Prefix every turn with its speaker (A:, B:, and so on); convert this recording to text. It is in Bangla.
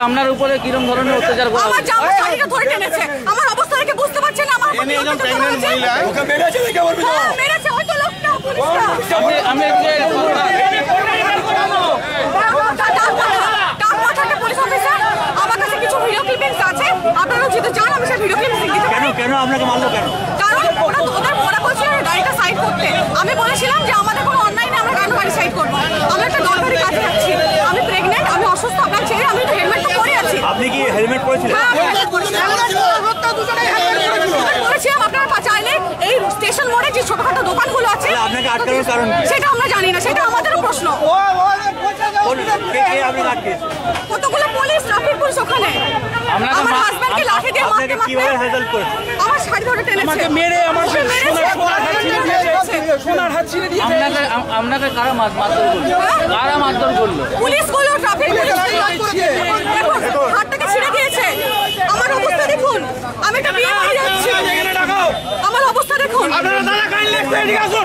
A: আপনার উপরে কিরম ধরনের অত্যাচার করা
B: আমার? জামা শাড়িটা ধরে টেনেছে। আমার অবস্থা দেখে বুঝতে পারছেন না আমার
C: এনে একজন প্রেগনেন্ট মহিলা।
D: ওকে মেরেছে দেখে বলবি তো
B: হ্যাঁ, মেরেছে ওই তো লোকটা পুলিশটা।
A: আমি এদিকে
B: টাকমাথাকে পুলিশ অফিসার আমার কাছে কিছু ভিডিও ক্লিপিংস আছে। আপনারা যদি চান আমি সেই ভিডিও ক্লিপিংস দিতে পারি।
C: কেন কেন আপনাকে মারলো কেন?
B: কারণ ওরা তো ওদের ওরা বলছিল গাড়িটা সাইড করতে আমি বলেছিলাম যে আমাদের কোনো অন্যায় নেই আমরা কেন গাড়ি সাইড করব আমি একটা দরকারি কাজে যাচ্ছি আমি প্রেগনেন্ট আমি অসুস্থ আপনার ছেড়ে আমি তো হেলমেট তো পরে আছি
C: আপনি কি হেলমেট পরেছিলেন?
B: হ্যাঁ, স্টেশন মোড়ে যে ছোটখাটো দোকানগুলো আছে
C: আপনাকে আটকানোর কারণ
B: সেটা আমরা জানি না সেটা আমাদেরও প্রশ্ন। কতগুলো পুলিশ? ট্রাফিক পুলিশ ওখানে?
A: আপনাকে
B: আমার
A: মা-
B: হাজবেন্ডকে লাঠি দিয়ে মারতে
C: কীভাবে
B: মারতে।
C: করেছে?
B: আমার শাড়ি ধরে টেনেছে।
D: আমাকে মেরে আমার সোনার হাত ছিঁড়ে দিয়েছে। সোনার হাত ছিঁড়ে দিয়েছে।
A: আপনাকে আপনাকে কারা মারধর করল? কারা মারধর করল?
B: পুলিশগুলো ট্রাফিক পুলিশ দেখুন হাতটাকে ছিঁড়ে দিয়েছে আমার অবস্থা দেখুন আমি